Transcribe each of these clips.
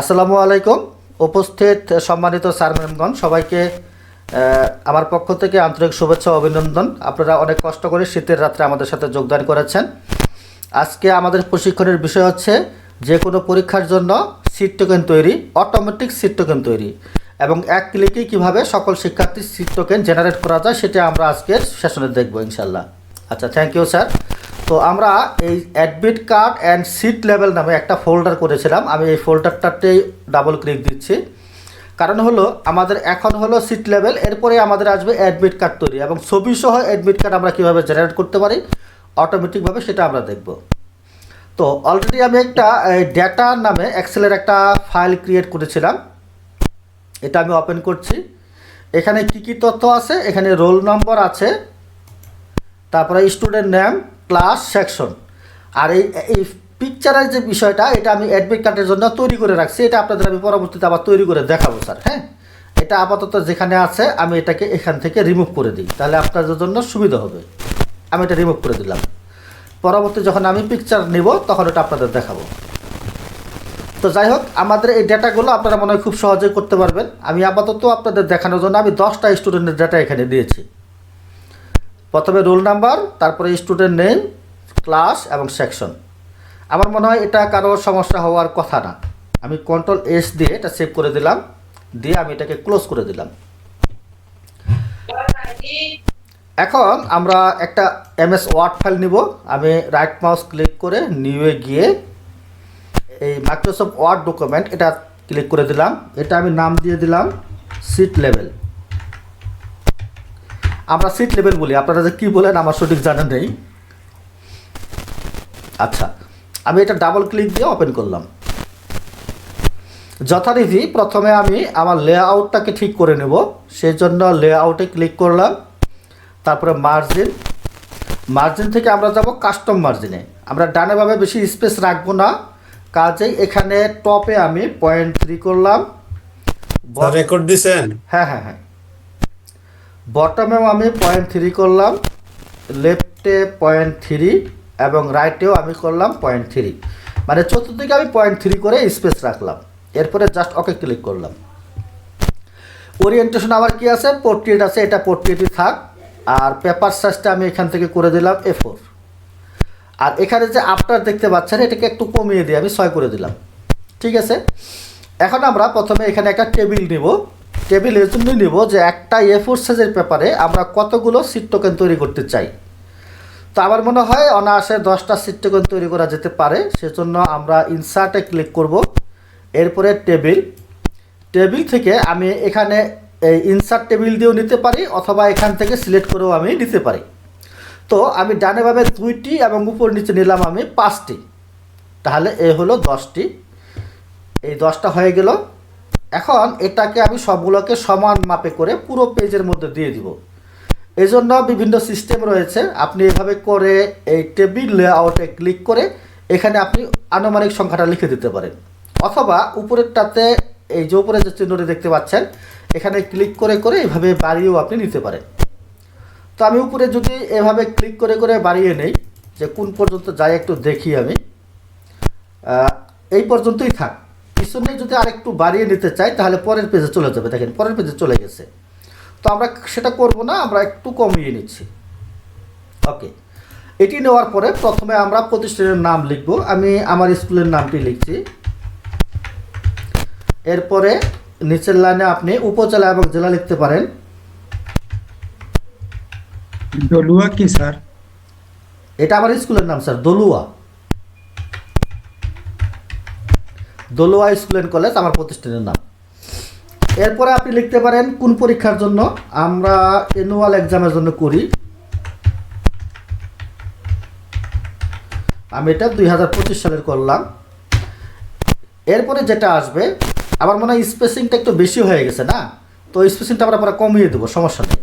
আসসালামু আলাইকুম। উপস্থিত সম্মানিত স্যার ম্যামগণ, সবাইকে আমার পক্ষ থেকে আন্তরিক শুভেচ্ছা অভিনন্দন। আপনারা অনেক কষ্ট করে শীতের রাত্রে আমাদের সাথে যোগদান করেছেন। আজকে আমাদের প্রশিক্ষণের বিষয় হচ্ছে যে কোনো পরীক্ষার জন্য সিট টোকেন তৈরি অটোমেটিক সিট টোকেন তৈরি এবং এক ক্লিকেই কীভাবে সকল শিক্ষার্থীর সিট টোকেন জেনারেট করা যায় সেটা আমরা আজকের সেশনে দেখব ইনশাল্লাহ আচ্ছা থ্যাংক ইউ স্যার তো আমরা এই admit card and seat level নামে একটা ফোল্ডার করেছিলাম। আমি এই ফোল্ডারটাতেই ডাবল ক্লিক দিচ্ছি। কারণ হলো, আমাদের এখন হলো সিট লেভেল এরপরে আমাদের আসবে অ্যাডমিট কার্ড তৈরি এবং ছবি সহ অ্যাডমিট কার্ড আমরা কীভাবে জেনারেট করতে পারি অটোমেটিকভাবে সেটা আমরা দেখব। তো অলরেডি আমি একটা ডেটা নামে এক্সেলের একটা ফাইল ক্রিয়েট করেছিলাম। এটা আমি ওপেন করছি। এখানে কি কি তথ্য আছে? এখানে রোল নম্বর আছে, তারপরে স্টুডেন্ট নেম ক্লাস সেকশন আর এই এই পিকচারের যে বিষয়টা, এটা আমি অ্যাডমিট কার্ডের জন্য তৈরি করে রাখছি। এটা আপনাদের আমি পরবর্তীতে আবার তৈরি করে দেখাবো, স্যার হ্যাঁ? এটা আপাতত যেখানে আছে, আমি এটাকে এখান থেকে রিমুভ করে দিই। তাহলে আপনাদের জন্য সুবিধা হবে। আমি এটা রিমুভ করে দিলাম। পরবর্তী যখন আমি পিকচার নিব, তখন এটা আপনাদের দেখাবো। তো যাই হোক, আমাদের এই ডেটাগুলো আপনারা মনে হয় খুব সহজেই করতে পারবেন। আমি আপাতত আপনাদের দেখানোর জন্য আমি দশটা স্টুডেন্টের ডেটা এখানে দিয়েছি। প্রথমে রোল নাম্বার, তারপরে স্টুডেন্ট নেম, ক্লাস এবং সেকশন। আমার মনে হয় এটা কারও সমস্যা হওয়ার কথা না। আমি কন্ট্রোল এস দিয়ে এটা সেভ করে দিলাম, দিয়ে আমি এটাকে ক্লোজ করে দিলাম। এখন আমরা একটা এমএস ওয়ার্ড ফাইল নিব। আমি রাইট মাউস ক্লিক করে নিউয়ে গিয়ে এই মাইক্রোসফট ওয়ার্ড ডকুমেন্ট এটা ক্লিক করে দিলাম। এটা আমি নাম দিয়ে দিলাম সিট লেভেল আমরা সিট লেভেল বলি আপনারা যে কী বলেন আমার সঠিক জানা নেই। আচ্ছা আমি এটা ডাবল ক্লিক দিয়ে ওপেন করলাম। যথারীতি প্রথমে আমি আমার লেআউটটাকে ঠিক করে নেব সেই জন্য লেআউটে ক্লিক করলাম তারপরে মার্জিন মার্জিন থেকে আমরা যাব কাস্টম মার্জিনে আমরা ডানেভাবে বেশি স্পেস রাখব না কাজেই এখানে টপে আমি পয়েন্ট থ্রি করলাম। রেকর্ড দিছেন? হ্যাঁ হ্যাঁ হ্যাঁ। বটমেও আমি পয়েন্ট থ্রি করলাম, লেফটে পয়েন্ট থ্রি এবং রাইটেও আমি করলাম পয়েন্ট থ্রি মানে চতুর্দিকে আমি পয়েন্ট থ্রি করে স্পেস রাখলাম। এরপরে জাস্ট ওকে ক্লিক করলাম। ওরিয়েন্টেশন আবার কি আছে? পোর্ট্রেট আছে, এটা পোর্ট্রেটই থাক। আর পেপার সাইজটা আমি এখান থেকে করে দিলাম এ ফোর আর এখানে যে আফটার দেখতে পাচ্ছেন, এটাকে একটু কমিয়ে দিয়ে আমি ছয় করে দিলাম। ঠিক আছে? এখন আমরা প্রথমে এখানে একটা টেবিল নিব। টেবিলের জন্যই নিব যে একটা এ ফোর সাইজের পেপারে আমরা কতগুলো সিট টোকেন তৈরি করতে চাই। তো আমার মনে হয় অনায়াসে দশটা সিট টোকেন তৈরি করা যেতে পারে, সেজন্য আমরা ইনসার্টে ক্লিক করব। এরপরে টেবিল টেবিল থেকে আমি এখানে এই ইনসার্ট টেবিল দিয়েও নিতে পারি, অথবা এখান থেকে সিলেক্ট করেও আমি নিতে পারি। তো আমি ডানেভাবে দুইটি এবং উপর নিচে নিলাম আমি পাঁচটি। তাহলে এ হলো দশটি। এই দশটা হয়ে গেল। এখন এটাকে আমি সবগুলোকে সমান মাপে করে পুরো পেজের মধ্যে দিয়ে দিব। এই জন্য বিভিন্ন সিস্টেম রয়েছে। আপনি এভাবে করে এই টেবিল লেআউটে ক্লিক করে এখানে আপনি আনুমানিক সংখ্যাটা লিখে দিতে পারেন। অথবা উপরেরটাতে এই যে উপরে যে চিহ্নটি দেখতে পাচ্ছেন, এখানে ক্লিক করে করে এভাবে বাড়িয়েও আপনি নিতে পারেন। তো আমি উপরে যদি এভাবে ক্লিক করে করে বাড়িয়ে নেই, যে কোন পর্যন্ত যাই একটু দেখি আমি। এই পর্যন্তই থাক। পিছনে যদি আরেকটু বাড়িয়ে নিতে চাই তাহলে পরের পেজে চলে যাবে। দেখেন পরের পেজে চলে গেছে। তো আমরা সেটা করব না আমরা একটু কমিয়ে নিচ্ছি। ওকে। এটি নেওয়ার পরে প্রথমে আমরা প্রতিষ্ঠানের নাম লিখব। আমি আমার স্কুলের নামটি লিখছি। এরপরে নিচের লাইনে আপনি উপজেলা এবং জেলা লিখতে পারেন। ডলুয়া কি স্যার? এটা আমার স্কুলের নাম sir Dalua. Dalua school and college আমার প্রতিষ্ঠানের নাম। এরপরে আপনি লিখতে পারেন, কোন পরীক্ষার জন্য? আমরা অ্যানুয়াল এক্সামের জন্য করি। আমি এটা দুই হাজার পঁচিশ সালের করলাম। এরপরে যেটা আসবে, আমার মনে হয় স্পেসিংটা একটু বেশি হয়ে গেছে না? তো স্পেসিংটা আমরা পরে কমিয়ে দেবো, সমস্যা নেই।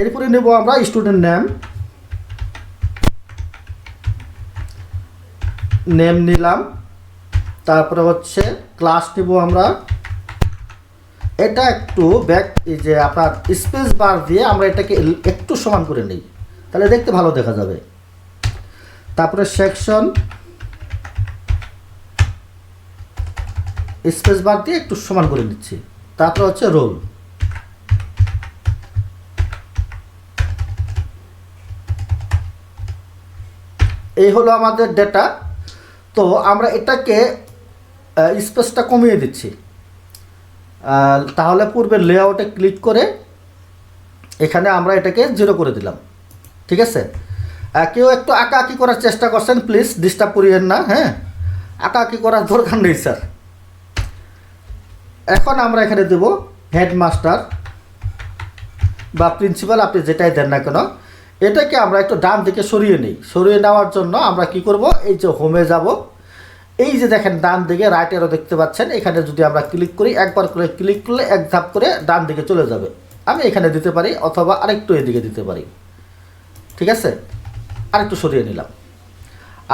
এরপরে নেব আমরা স্টুডেন্ট নেম নেম নিলাম। তারপরে হচ্ছে ক্লাস নিব আমরা। এটা একটু ব্যাক যে আপনার স্পেস বার দিয়ে আমরা এটাকে একটু সমান করে নিই। তাহলে দেখতে ভালো দেখা যাবে। তারপরে সেকশন স্পেস বার দিয়ে একটু সমান করে নিচ্ছি। তারপরে হচ্ছে রোল এই হলো আমাদের ডেটা তো আমরা এটাকে স্পেসটা কমিয়ে দিচ্ছি। তাহলে পূর্বের লেআউটে ক্লিক করে এখানে আমরা এটাকে জিরো করে দিলাম। ঠিক আছে? কেউ একটু আঁকা আঁকি করার চেষ্টা করছেন প্লিজ ডিস্টার্ব করিয়েন না হ্যাঁ? আঁকা আঁকি করার দরকার নেই স্যার এখন আমরা এখানে দেব হেডমাস্টার বা প্রিন্সিপাল আপনি যেটাই দেন না কেন। এটাকে আমরা একটু ডান দিকে সরিয়ে নিই। সরিয়ে নেওয়ার জন্য আমরা কি করব? এই যে হোমে যাব। এই যে দেখেন ডান দিকে রাইট এরও দেখতে পাচ্ছেন, এখানে যদি আমরা ক্লিক করি, একবার করে ক্লিক করলে এক ধাপ করে ডান দিকে চলে যাবে। আমি এখানে দিতে পারি অথবা আরেকটু এদিকে দিতে পারি। ঠিক আছে? আরেকটু সরিয়ে নিলাম।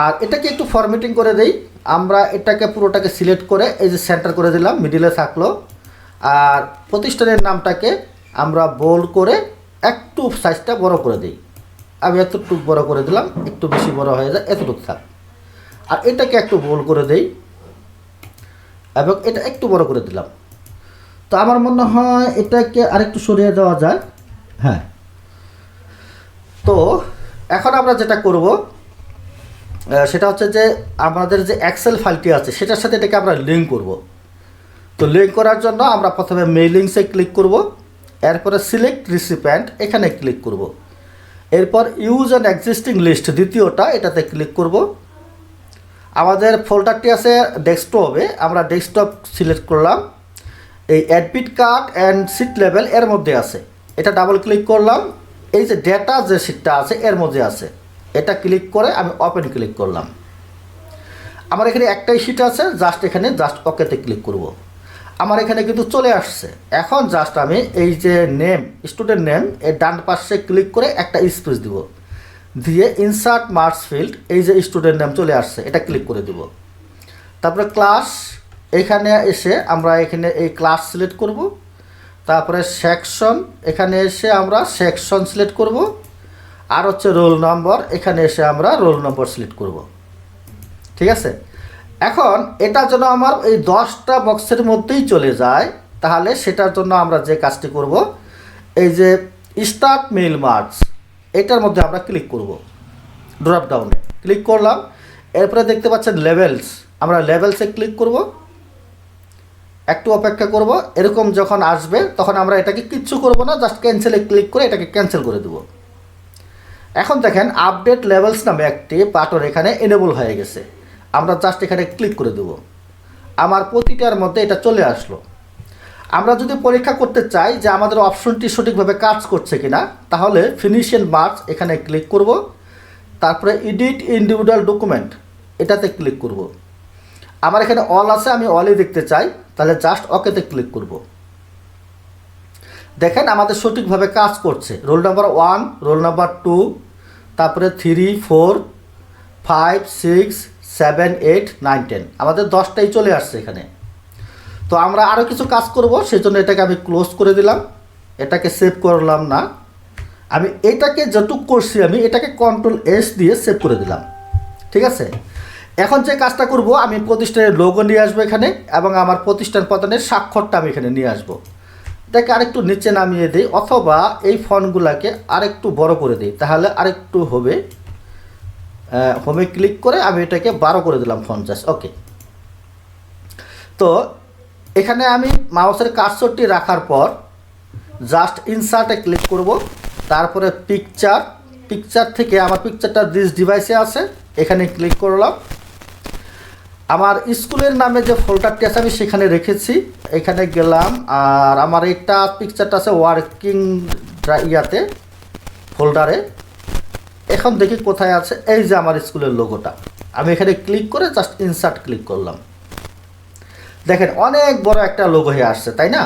আর এটাকে একটু ফরম্যাটিং করে দেই। আমরা এটাকে, পুরোটাকে সিলেক্ট করে এই যে সেন্টার করে দিলাম মিডিলে থাকল। আর প্রতিষ্ঠানের নামটাকে আমরা বোল্ড করে একটু সাইজটা বড় করে দিই। আমি এতটুকু বড় করে দিলাম, একটু বেশি বড় হয়ে যায়, এতটুকু থাক। আর এটাকে একটু বোল্ড করে দেই। এবং এটা একটু বড় করে দিলাম। তো আমার মনে হয় এটাকে আরেকটু সরিয়ে দেওয়া যায়। হ্যাঁ। তো এখন আমরা যেটা করব সেটা হচ্ছে যে আমাদের যে এক্সেল ফাইলটি আছে, সেটার সাথে এটাকে আমরা লিঙ্ক করব। তো লিঙ্ক করার জন্য আমরা প্রথমে মেইলিংসে ক্লিক করব, এরপরে সিলেক্ট রিসিপ্যান্ট এখানে ক্লিক করব। এরপর ইউজ অ্যান্ড এক্সিস্টিং লিস্ট দ্বিতীয়টা এটাতে ক্লিক করব। আমাদের ফোল্ডারটি আছে ডেস্কটপে আমরা ডেস্কটপ সিলেক্ট করলাম। এই admit card and seat level এর মধ্যে আছে। এটা ডাবল ক্লিক করলাম। এই যে ডেটা যে সিটটা আছে, এর মধ্যে আছে। এটা ক্লিক করে আমি ওপেন ক্লিক করলাম। আমার এখানে একটাই সিট আছে জাস্ট এখানে জাস্ট ওকেতে ক্লিক করব। আমার এখানে কিন্তু চলে আসছে। এখন জাস্ট আমি এই যে নেম স্টুডেন্ট নেম এর ডান পাশে ক্লিক করে একটা স্পেস দিব। দিয়ে ইনসার্ট মার্কস ফিল্ড এই যে স্টুডেন্ট নাম চলে আসছে, এটা ক্লিক করে দিব। তারপরে ক্লাস এখানে এসে আমরা এখানে এই ক্লাস সিলেক্ট করব। তারপরে সেকশন এখানে এসে আমরা সেকশন সিলেক্ট করব। আর হচ্ছে রোল নম্বর এখানে এসে আমরা রোল নম্বর সিলেক্ট করব। ঠিক আছে? এখন এটা যেন আমার এই দশটা বক্সের মধ্যেই চলে যায়, তাহলে সেটার জন্য আমরা যে কাজটি করব, এই যে স্টার্ট মেইল মার্কস এটার মধ্যে আমরা ক্লিক করব। ড্রপ ডাউনে ক্লিক করলাম, এরপরে দেখতে পাচ্ছেন লেভেলস আমরা লেভেলসে ক্লিক করব। একটু অপেক্ষা করব, এরকম যখন আসবে, তখন আমরা এটাকে কিচ্ছু করব না জাস্ট ক্যান্সেলে ক্লিক করে এটাকে ক্যান্সেল করে দেব। এখন দেখেন আপডেট লেভেলস নামে একটি বাটন এখানে এনেবল হয়ে গেছে। আমরা জাস্ট এখানে ক্লিক করে দেব। আমার প্রতিটার মধ্যে এটা চলে আসলো। আমরা যদি পরীক্ষা করতে চাই যে আমাদের অপশনটি সঠিকভাবে কাজ করছে কিনা, তাহলে ফিনিশিয়াল মার্কস এখানে ক্লিক করব। তারপরে এডিট ইন্ডিভিজুয়াল ডকুমেন্ট এটাতে ক্লিক করব। আমার এখানে অল আছে, আমি অলই দেখতে চাই, তাহলে জাস্ট অকেতে ক্লিক করব। দেখেন আমাদের সঠিকভাবে কাজ করছে। Roll number one roll number two তারপরে three four five six seven eight nine ten আমাদের দশটাই চলে আসছে এখানে। তো আমরা আরও কিছু কাজ করব সেই জন্য এটাকে আমি ক্লোজ করে দিলাম। এটাকে সেভ করলাম না। আমি এটাকে যতটুক করছি আমি, এটাকে কন্ট্রোল এস দিয়ে সেভ করে দিলাম। ঠিক আছে? এখন যে কাজটা করব, আমি প্রতিষ্ঠানের লোগো নিয়ে আসব এখানে, এবং আমার প্রতিষ্ঠান প্রদানের স্বাক্ষরটা আমি এখানে নিয়ে আসব। এটাকে আরেকটু নিচে নামিয়ে দিই, অথবা এই ফন্টগুলোকে আরেকটু বড় করে দিই, তাহলে আরেকটু হবে। হোমে ক্লিক করে আমি এটাকে বারো করে দিলাম ফন্ট জাস্ট ওকে তো এখানে আমি মাউসের কার্সরটি রাখার পর জাস্ট ইনসার্টে ক্লিক করব। তারপরে পিকচার পিকচার থেকে আমার পিকচারটা দিস ডিভাইসে আছে, এখানে ক্লিক করলাম। আমার স্কুলের নামে যে ফোল্ডারটি আছে, আমি সেখানে রেখেছি। এখানে গেলাম, আর আমার এটা পিকচারটা আছে ওয়ার্কিং ইয়াতে ফোল্ডারে এখন দেখি কোথায় আছে, এই যে আমার স্কুলের লোগোটা আমি এখানে ক্লিক করে জাস্ট ইনসার্ট ক্লিক করলাম। দেখেন, অনেক বড় একটা লোগো হয়ে আসছে, তাই না?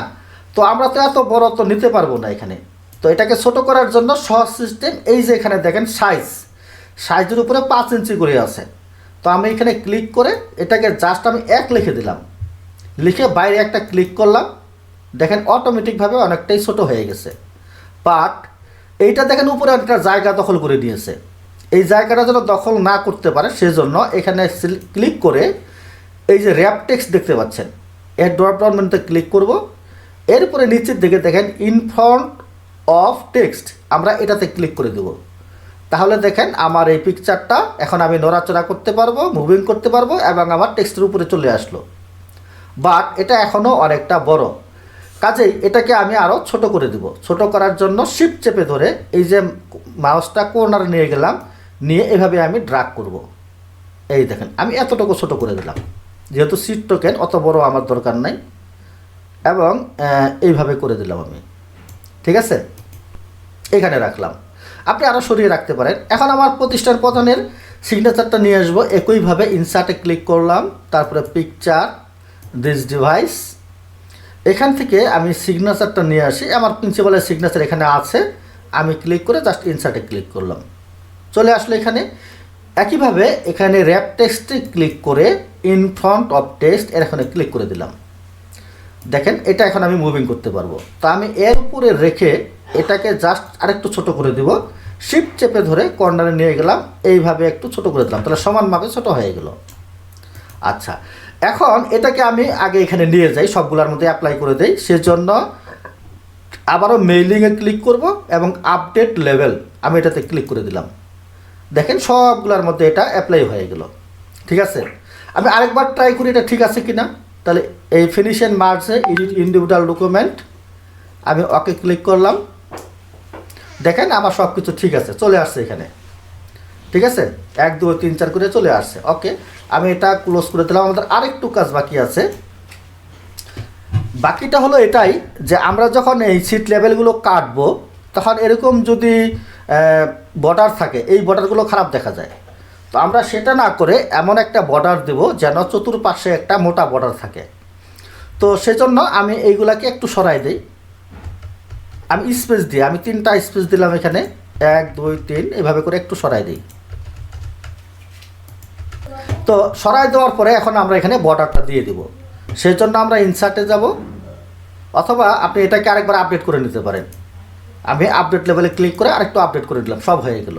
তো আমরা তো এত বড় তো নিতে পারব না এখানে। তো এটাকে ছোট করার জন্য সহজ সিস্টেম এই যে এখানে দেখেন সাইজ সাইজের উপরে পাঁচ ইঞ্চি করে আছে। তো আমি এখানে ক্লিক করে এটাকে জাস্ট আমি এক লিখে দিলাম। লিখে বাইরে একটা ক্লিক করলাম। দেখেন অটোমেটিকভাবে অনেকটাই ছোট হয়ে গেছে। বাট এইটা দেখেন উপরে একটা জায়গা দখল করে নিয়েছে। এই জায়গাটা যেন দখল না করতে পারে, সেজন্য এখানে ক্লিক করে এই যে র্যাপ টেক্সট দেখতে পাচ্ছেন, এর ড্রপ ডাউন মেনুতে ক্লিক করব, এরপরে নিচের দিকে দেখেন ইন ফ্রন্ট অফ টেক্সট আমরা এটাতে ক্লিক করে দেব। তাহলে দেখেন আমার এই পিকচারটা এখন আমি নড়াচড়া করতে পারব মুভিং করতে পারব এবং আমার টেক্সটের উপরে চলে আসলো। বাট এটা এখনও অনেকটা বড়। কাজেই এটাকে আমি আরও ছোট করে দিব। ছোট করার জন্য শিপ চেপে ধরে এই যে মাউসটা কর্নারে নিয়ে গেলাম, নিয়ে এভাবে আমি ড্রাগ করব। এই দেখেন, আমি এতটুকু ছোট করে দিলাম। যেহেতু সিট টোকেন অত বড় আমার দরকার নাই। এবং এইভাবে করে দিলাম আমি। ঠিক আছে? এখানে রাখলাম। আপনি আরও সরিয়ে রাখতে পারেন। এখন আমার প্রতিষ্ঠান প্রধানের সিগনেচারটা নিয়ে আসব। একইভাবে ইনসার্টে ক্লিক করলাম। তারপরে পিকচার দিস ডিভাইস এখান থেকে আমি সিগনেচারটা নিয়ে আসি। আমার প্রিন্সিপালের সিগনেচার এখানে আছে। আমি ক্লিক করে জাস্ট ইনসার্টে ক্লিক করলাম। চলে আসলো এখানে। একইভাবে এখানে র্যাপ টেক্সটে ক্লিক করে ইন ফ্রন্ট অফ টেক্সট এর এখানে ক্লিক করে দিলাম। দেখেন, এটা এখন আমি মুভিং করতে পারব। তো আমি এর উপরে রেখে এটাকে জাস্ট আরেকটু ছোট করে দিব। শিপ চেপে ধরে কর্নারে নিয়ে গেলাম। এইভাবে একটু ছোট করে দিলাম। তাহলে সমানভাবে ছোট হয়ে গেল। আচ্ছা এখন এটাকে আমি আগে এখানে নিয়ে যাই, সবগুলোর মধ্যে অ্যাপ্লাই করে দেই। সেজন্য আবারও মেইলিংয়ে ক্লিক করব এবং আপডেট লেভেল আমি এটাতে ক্লিক করে দিলাম। দেখেন, সবগুলোর মধ্যে এটা অ্যাপ্লাই হয়ে গেল। ঠিক আছে? আমি আরেকবার ট্রাই করি এটা ঠিক আছে কি না তাহলে এই ফিনিশন মার্চে এডিট ইন্ডিভিজুয়াল ডকুমেন্ট আমি ওকে ক্লিক করলাম। দেখেন আমার সব কিছু ঠিক আছে, চলে আসছে এখানে। ঠিক আছে? এক, দুই, তিন, চার করে চলে আসছে। ওকে আমি এটা ক্লোজ করে দিলাম। আমাদের আরেকটু কাজ বাকি আছে। বাকিটা হলো এটাই যে আমরা যখন এই সিট লেভেলগুলো কাটবো, তখন এরকম যদি বর্ডার থাকে, এই বর্ডারগুলো খারাপ দেখা যায়। তো আমরা সেটা না করে এমন একটা বর্ডার দেব যেন চতুর্পাশে একটা মোটা বর্ডার থাকে। তো সেজন্য আমি এইগুলাকে একটু সরাই দিই। আমি স্পেস দিই আমি তিনটা স্পেস দিলাম এখানে। এক, দুই, তিন, এভাবে করে একটু সরাই দিই। তো সরাই দেওয়ার পরে এখন আমরা এখানে বর্ডারটা দিয়ে দিব। সেই জন্য আমরা ইনসার্টে যাব। অথবা আপনি এটাকে আরেকবার আপডেট করে নিতে পারেন। আমি আপডেট লেভেলে ক্লিক করে আরেকটু আপডেট করে দিলাম, সব হয়ে গেল।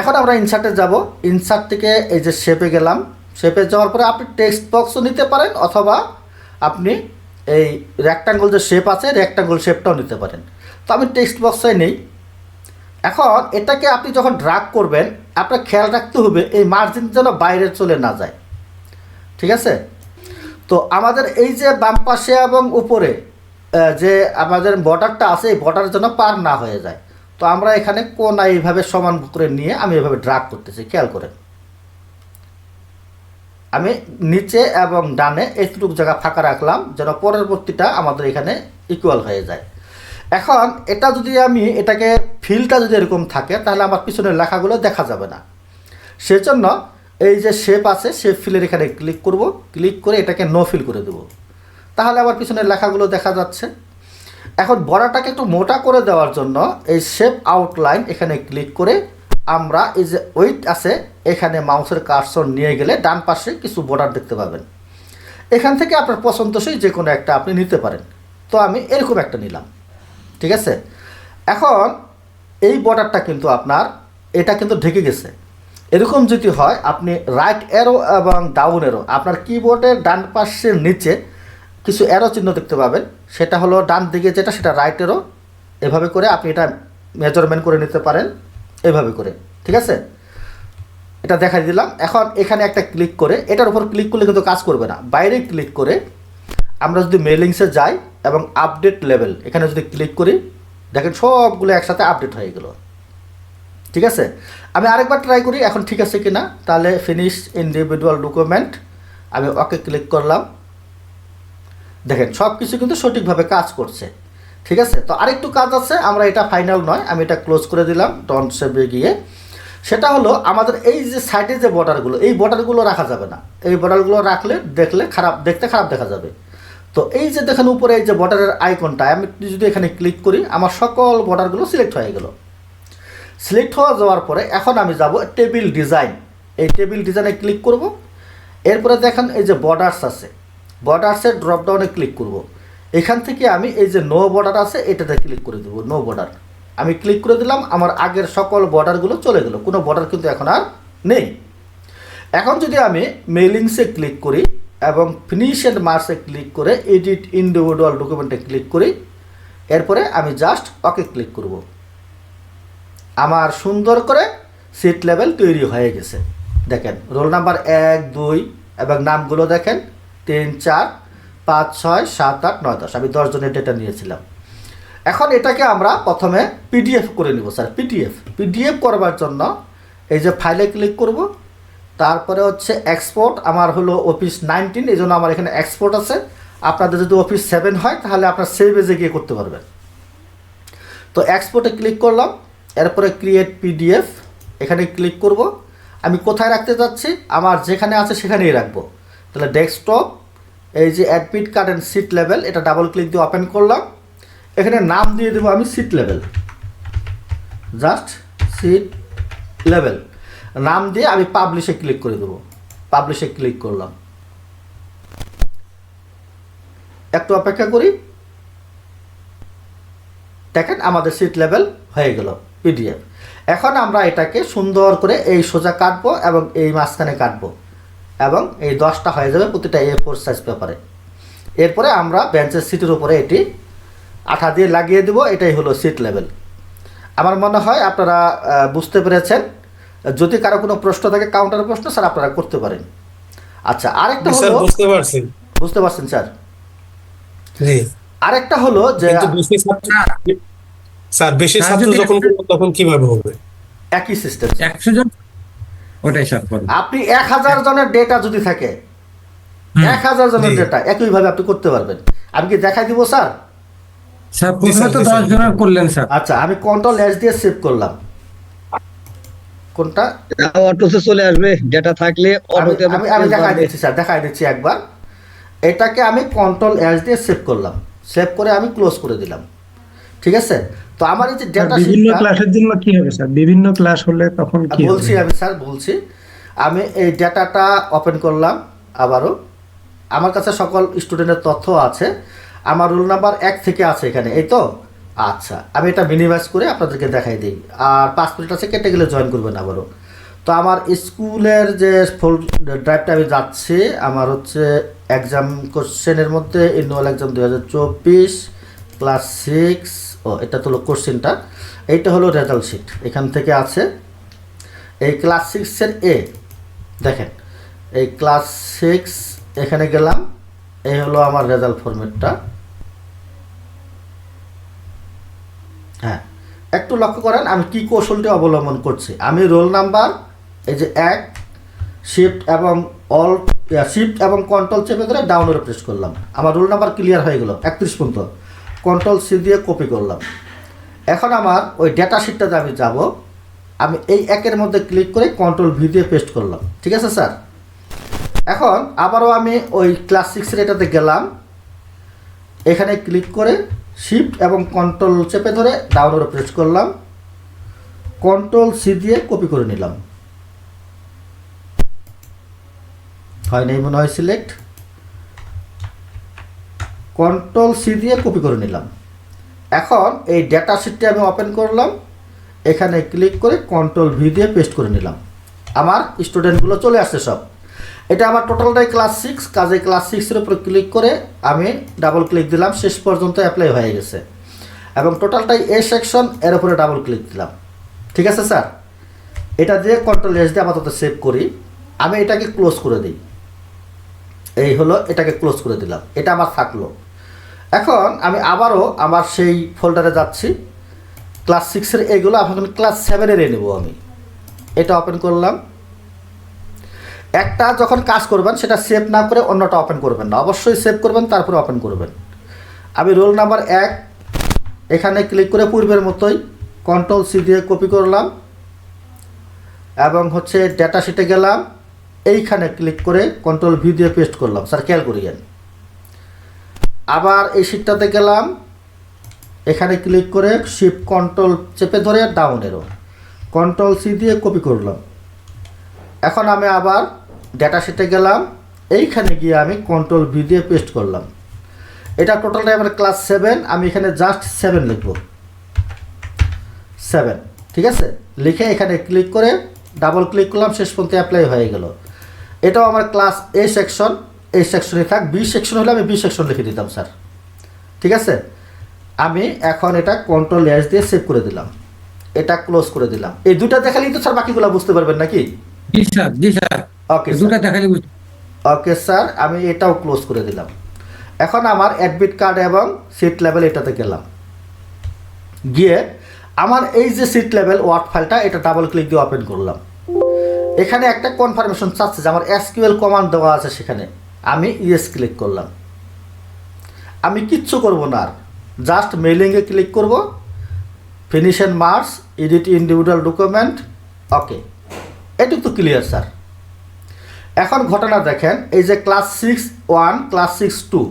এখন আমরা ইনসার্টে যাব। ইনসার্ট থেকে এই যে শেপে গেলাম। শেপে যাওয়ার পরে আপনি টেক্সট বক্সও নিতে পারেন অথবা আপনি এই রেক্টাঙ্গল যে শেপ আছে রেক্টাঙ্গল শেপটাও নিতে পারেন। তো আমি টেক্সট বক্সে নেই। এখন এটাকে আপনি যখন ড্রাগ করবেন, আপনার খেয়াল রাখতে হবে এই মার্জিন যেন বাইরে চলে না যায়। ঠিক আছে? তো আমাদের এই যে বাম পাশে এবং উপরে যে আমাদের বর্ডারটা আছে, এই বর্ডার যেন পার না হয়ে যায়। তো আমরা এখানে কোন এইভাবে সমান করে নিয়ে আমি এভাবে ড্রাগ করতেছি, খেয়াল করেন। আমি নিচে এবং ডানে এইটুকু জায়গা ফাঁকা রাখলাম যেন পরবর্তীটা আমাদের এখানে ইকুয়াল হয়ে যায়। এখন এটা যদি আমি এটাকে ফিলটা যদি এরকম থাকে, তাহলে আমার পিছনের লেখাগুলো দেখা যাবে না। সেজন্য এই যে শেপ আছে শেপ ফিলের এখানে ক্লিক করব ক্লিক করে এটাকে নো ফিল করে দেব। তাহলে আমার পিছনের লেখাগুলো দেখা যাচ্ছে। এখন বড়াটাকে একটু মোটা করে দেওয়ার জন্য এই শেপ আউটলাইন এখানে ক্লিক করে আমরা এই যে ওয়েট আছে, এখানে মাউসের কার্সর নিয়ে গেলে ডান পাশে কিছু বর্ডার দেখতে পাবেন। এখান থেকে আপনার পছন্দসই যে কোনো একটা আপনি নিতে পারেন। তো আমি এরকম একটা নিলাম। ঠিক আছে? এখন এই বর্ডারটা কিন্তু আপনার, এটা কিন্তু ঢেকে গেছে। এরকম যদি হয়, আপনি রাইট অ্যারো এবং ডাউন অ্যারো আপনার কিবোর্ডের ডান পাশের নিচে কিছু অ্যারো চিহ্ন দেখতে পাবেন। সেটা হলো ডান দিকে যেটা, সেটা রাইটেরও এভাবে করে আপনি এটা মেজারমেন্ট করে নিতে পারেন। এভাবে করে, ঠিক আছে? এটা দেখাই দিলাম। এখন এখানে একটা ক্লিক করে, এটার উপর ক্লিক করলে কিন্তু কাজ করবে না। বাইরে ক্লিক করে আমরা যদি মেলিংসে যাই এবং আপডেট লেভেল এখানে যদি ক্লিক করি, দেখেন সবগুলো একসাথে আপডেট হয়ে গেল। ঠিক আছে? আমি আরেকবার ট্রাই করি, এখন ঠিক আছে কি না তাহলে ফিনিশ ইন্ডিভিজুয়াল ডকুমেন্ট আমি ওকে ক্লিক করলাম। দেখেন সব কিছু কিন্তু সঠিকভাবে কাজ করছে। ঠিক আছে? তো আরেকটু কাজ আছে আমরা এটা ফাইনাল নয় আমি এটা ক্লোজ করে দিলাম টন সেভে গিয়ে। সেটা হলো আমাদের এই যে সাইডে যে বর্ডারগুলো এই বর্ডারগুলো রাখা যাবে না। এই বর্ডারগুলো রাখলে দেখলে খারাপ দেখতে খারাপ দেখা যাবে। তো এই যে দেখেন উপরে এই যে বর্ডারের আইকনটা আমি যদি এখানে ক্লিক করি আমার সকল বর্ডারগুলো সিলেক্ট হয়ে গেল। সিলেক্ট হওয়া যাওয়ার পরে এখন আমি যাব টেবিল ডিজাইন এই টেবিল ডিজাইনে ক্লিক করব। এরপরে দেখেন এই যে বর্ডার্স আছে। বর্ডার্সের ড্রপডাউনে ক্লিক করব। এখান থেকে আমি এই যে নো বর্ডার আছে, এটাতে ক্লিক করে দেবো নো বর্ডার আমি ক্লিক করে দিলাম, আমার আগের সকল বর্ডারগুলো চলে গেল, কোনো বর্ডার কিন্তু এখন আর নেই। এখন যদি আমি মেলিংসে ক্লিক করি এবং ফিনিশ অ্যান্ড মার্কসে ক্লিক করে এডিট ইন্ডিভিজুয়াল ডকুমেন্টে ক্লিক করি, এরপরে আমি জাস্ট ওকে ক্লিক করব। আমার সুন্দর করে সিট লেভেল তৈরি হয়ে গেছে। দেখেন রোল নাম্বার এক, দুই এবং নামগুলো দেখেন। তিন, চার, পাঁচ, ছয়, সাত, আট, নয়, দশ। আমি দশজনের ডেটা নিয়েছিলাম। এখন এটাকে আমরা প্রথমে পিডিএফ করে নিব স্যার পিডিএফ পিডিএফ করবার জন্য এই যে ফাইলে ক্লিক করব। তারপরে হচ্ছে এক্সপোর্ট আমার হলো অফিস নাইনটিন এই জন্য আমার এখানে এক্সপোর্ট আছে। আপনাদের যদি অফিস সেভেন হয়, তাহলে আপনার সেভ এজে গিয়ে করতে পারবেন। তো এক্সপোর্টে ক্লিক করলাম। এরপরে ক্রিয়েট পিডিএফ এখানে ক্লিক করব। আমি কোথায় রাখতে যাচ্ছি আমার যেখানে আছে সেখানেই রাখব। তাহলে ডেস্কটপ এই যে admit card and seat level এটা ডাবল ক্লিক দিয়ে ওপেন করলাম। এখানে নাম দিয়ে দেবো আমি seat level just seat level নাম দিয়ে আমি পাবলিশে ক্লিক করে দেবো। পাবলিশে ক্লিক করলাম। একটু অপেক্ষা করি। দেখেন আমাদের সিট লেভেল হয়ে গেল পিডিএফ এখন আমরা এটাকে সুন্দর করে এই সোজা কাটবো এবং এই মাঝখানে কাটবো। এবং এই দশটা হয়ে যাবে প্রতিটা এ ফোর সাইজ পেপারে এরপরে আমরা বেঞ্চের সিটের উপরে এটি আঠা দিয়ে লাগিয়ে দেবো এটাই হলো সিট লেভেল আমার মনে হয় আপনারা বুঝতে পেরেছেন। যদি কারও কোনো প্রশ্ন থাকে কাউন্টার প্রশ্ন স্যার আপনারা করতে পারেন। আচ্ছা আরেকটা স্যার হলো বুঝতে পারছি। বুঝতে পারছেন স্যার? জি। আরেকটা হলো যে বেশি স্যার। বেশি ছাত্র যখন তখন কীভাবে হবে? একই সিস্টেম একশো জন ওটাই আপনি এক হাজার জনের ডেটা যদি থাকে এক হাজার জনের। ডেটা একইভাবে আপনি করতে পারবেন। আমি কি দেখাই দিব স্যার? স্যার প্রথমে তো দশ জনের করলেন স্যার। আচ্ছা আমি কন্ট্রোল এস দিয়ে সেভ করলাম। কোনটা? অটোতে চলে আসবে ডেটা থাকলে অটোতে আমি আমি দেখাই দিচ্ছি স্যার দেখাই দিচ্ছি একবার। এটাকে আমি কন্ট্রোল এস দিয়ে সেভ করলাম। সেভ করে আমি ক্লোজ করে দিলাম। ঠিক আছে? তো আমার এই যে ডেটা বিভিন্ন ক্লাসের জন্য কি হবে স্যার? বিভিন্ন ক্লাস হলে তখন কি বলছি আমি স্যার বলছি। আমি এই ডেটাটা ওপেন করলাম আবারও। আমার কাছে সকল স্টুডেন্টের তথ্য আছে। আমার রোল নাম্বার এক থেকে আছে এখানে এই তো? আচ্ছা আমি এটা মিনিমাইজ করে আপনাদেরকে দেখাই দিই। আর পাঁচ মিনিট আছে কেটে গেলে জয়েন করবেন আবারও। তো আমার স্কুলের যে ফোল ড্রাইভটা আমি যাচ্ছি আমার হচ্ছে এক্সাম কোশ্চেনের মধ্যে এনুয়াল এক্সাম দু হাজার চব্বিশ ক্লাস সিক্স ও, এটা তো কোশ্চেনটা এইটা হলো রেজাল্ট শিট এখান থেকে আছে, এই ক্লাস সিক্সের এ দেখেন, এই ক্লাস সিক্স এখানে গেলাম, এই হলো আমার রেজাল্ট ফরম্যাটটা হ্যাঁ একটু লক্ষ্য করেন, আমি কি কৌশলটি অবলম্বন করছি। আমি রোল নাম্বার এই যে এক শিফট এবং অল শিফট এবং কন্ট্রোল চেপে ধরে ডাউনের প্রেস করলাম। আমার রোল নাম্বার ক্লিয়ার হয়ে গেল, একত্রিশ পর্যন্ত। কন্ট্রোল সি দিয়ে কপি করলাম। এখন আমার ওই ডেটা শিটটাতে আমি যাব। আমি এই একের মধ্যে ক্লিক করে কন্ট্রোল ভি দিয়ে পেস্ট করলাম। ঠিক আছে, স্যার? এখন আবারও আমি ওই ক্লাস সিক্সের এটাতে গেলাম। এখানে ক্লিক করে শিফট এবং কন্ট্রোল চেপে ধরে ডাউনলোড প্রেস করলাম। কন্ট্রোল সি দিয়ে কপি করে নিলাম। হয় নাই মনে হয় সিলেক্ট কন্ট্রোল সি দিয়ে কপি করে নিলাম। এখন এই ডেটা শিটটি আমি ওপেন করলাম। এখানে ক্লিক করে কন্ট্রোল ভি দিয়ে পেস্ট করে নিলাম। আমার স্টুডেন্টগুলো চলে আসছে সব। এটা আমার টোটালটাই ক্লাস সিক্স কাজে ক্লাস সিক্সের উপর ক্লিক করে আমি ডাবল ক্লিক দিলাম। শেষ পর্যন্ত অ্যাপ্লাই হয়ে গেছে। এবং টোটালটাই এ সেকশন এর উপরে ডাবল ক্লিক দিলাম। ঠিক আছে, স্যার? এটা দিয়ে কন্ট্রোল এস দিয়ে আপাতত সেভ করি। আমি এটাকে ক্লোজ করে দিই। এই হলো, এটাকে ক্লোজ করে দিলাম। এটা আমার থাকল। এখন আমি আবারও আমার সেই ফোল্ডারে যাচ্ছি। ক্লাস সিক্সের এগুলো এখন ক্লাস সেভেনের এ নেব আমি। এটা ওপেন করলাম। একটা যখন কাজ করবেন, সেটা সেভ না করে অন্যটা ওপেন করবেন না। অবশ্যই সেভ করবেন, তারপরে ওপেন করবেন। আমি রোল নাম্বার এক, এখানে ক্লিক করে পূর্বের মতোই কন্ট্রোল সি দিয়ে কপি করলাম। এবং হচ্ছে ডেটা শিটে গেলাম। এইখানে ক্লিক করে কন্ট্রোল ভি দিয়ে পেস্ট করলাম। স্যার খেয়াল আবার এই শিটটাতে গেলাম। এখানে ক্লিক করে শিফট কন্ট্রোল চেপে ধরে ডাউনেরও কন্ট্রোল সি দিয়ে কপি করলাম। এখন আমি আবার ডেটা শিটে গেলাম। এইখানে গিয়ে আমি কন্ট্রোল ভি দিয়ে পেস্ট করলাম। এটা টোটালটা আমার ক্লাস সেভেন আমি এখানে জাস্ট সেভেন লিখব। সেভেন ঠিক আছে? লিখে এখানে ক্লিক করে ডাবল ক্লিক করলাম, শেষ পর্যন্ত অ্যাপ্লাই হয়ে গেল। এটাও আমার ক্লাস এ সেকশন এই সেকশনে থাক বি সেকশন হলে আমি বি সেকশন লিখে দিতাম স্যার। ঠিক আছে? আমি এখন এটা কন্ট্রোল এস দিয়ে সেভ করে দিলাম। এটা ক্লোজ করে দিলাম। এই দুটা দেখালেই তো স্যার বাকিগুলো বুঝতে পারবেন নাকি? জি স্যার জি স্যার। ওকে দুটা দেখালে ওকে স্যার আমি এটাও ক্লোজ করে দিলাম। এখন আমার অ্যাডমিট কার্ড এবং সিট লেভেল এটাতে গেলাম। গিয়ে আমার এই যে সিট লেভেল ওয়ার্ড ফাইলটা এটা ডাবল ক্লিক দিয়ে ওপেন করলাম। এখানে একটা কনফার্মেশন চাচ্ছে যে আমার এসকিউএল কমান্ড দেওয়া আছে সেখানে। আমি ইয়েস ক্লিক করলাম। আমি কিচ্ছু করব না আর। জাস্ট মেইলিংয়ে ক্লিক করব। Finish and marks edit individual document okay এটুকু তো ক্লিয়ার স্যার এখন ঘটনা দেখেন, এই যে class six one class six two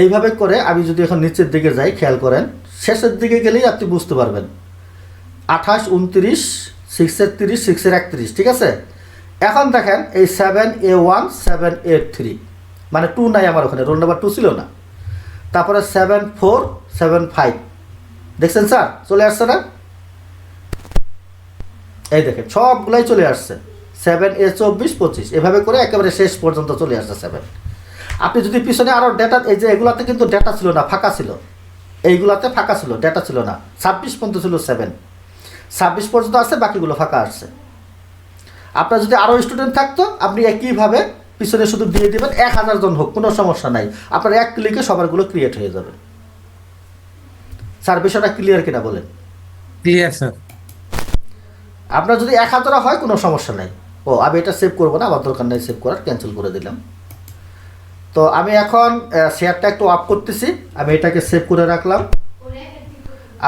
এইভাবে করে আমি যদি এখন নিচের দিকে যাই, খেয়াল করেন, শেষের দিকে গেলেই আপনি বুঝতে পারবেন। আঠাশ, উনত্রিশ সিক্সের তিরিশ সিক্সের একত্রিশ, ঠিক আছে? এখন দেখেন, এই seven A one seven A three মানে টু নাই আমার ওখানে রোল নাম্বার টু ছিল না। তারপরে সেভেন ফোর সেভেন ফাইভ দেখছেন স্যার চলে আসছে না? এই দেখেন, সবগুলাই চলে আসছে। সেভেন এ চব্বিশ, পঁচিশ। এভাবে করে একেবারে শেষ পর্যন্ত চলে আসছে সেভেন আপনি যদি পিছনে আরও ডেটা এই যে এগুলাতে কিন্তু ডেটা ছিল না, ফাঁকা ছিল। এইগুলাতে ফাঁকা ছিল ডেটা ছিল না। ছাব্বিশ পর্যন্ত ছিল সেভেন ছাব্বিশ পর্যন্ত আসছে, বাকিগুলো ফাঁকা আসছে। আপনার যদি আরও স্টুডেন্ট থাকতো, আপনি একইভাবে পিছনে শুধু দিয়ে দিবেন এক হাজার জন হোক কোনো সমস্যা নাই। আপনার এক ক্লিকে সবারগুলো ক্রিয়েট হয়ে যাবে। স্যার বিষয়টা ক্লিয়ার কিনা বলেন? ক্লিয়ার স্যার আপনার যদি এক হাজার হয় কোনো সমস্যা নাই। ও আমি এটা সেভ করব না আমার দরকার নেই সেভ করার ক্যান্সেল করে দিলাম। তো আমি এখন শেয়ারটা একটু অফ করতেছি। আমি এটাকে সেভ করে রাখলাম।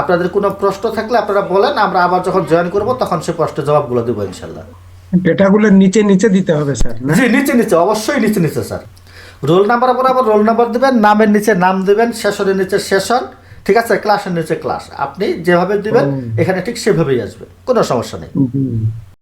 আপনাদের কোনো প্রশ্ন থাকলে আপনারা বলেন আমরা আবার যখন জয়েন করব তখন সে প্রশ্নের জবাবগুলো দেবো ইনশাল্লাহ। ডেটাগুলো নিচে নিচে দিতে হবে স্যার জি নিচে নিচে অবশ্যই নিচে নিচে স্যার। রোল নাম্বার বরাবর আবার রোল নাম্বার দেবেন নামের নিচে নাম দেবেন সেশনের নিচে সেশন ঠিক আছে? ক্লাসের নিচে ক্লাস। আপনি যেভাবে দিবেন এখানে ঠিক সেভাবেই আসবে কোনো সমস্যা নেই।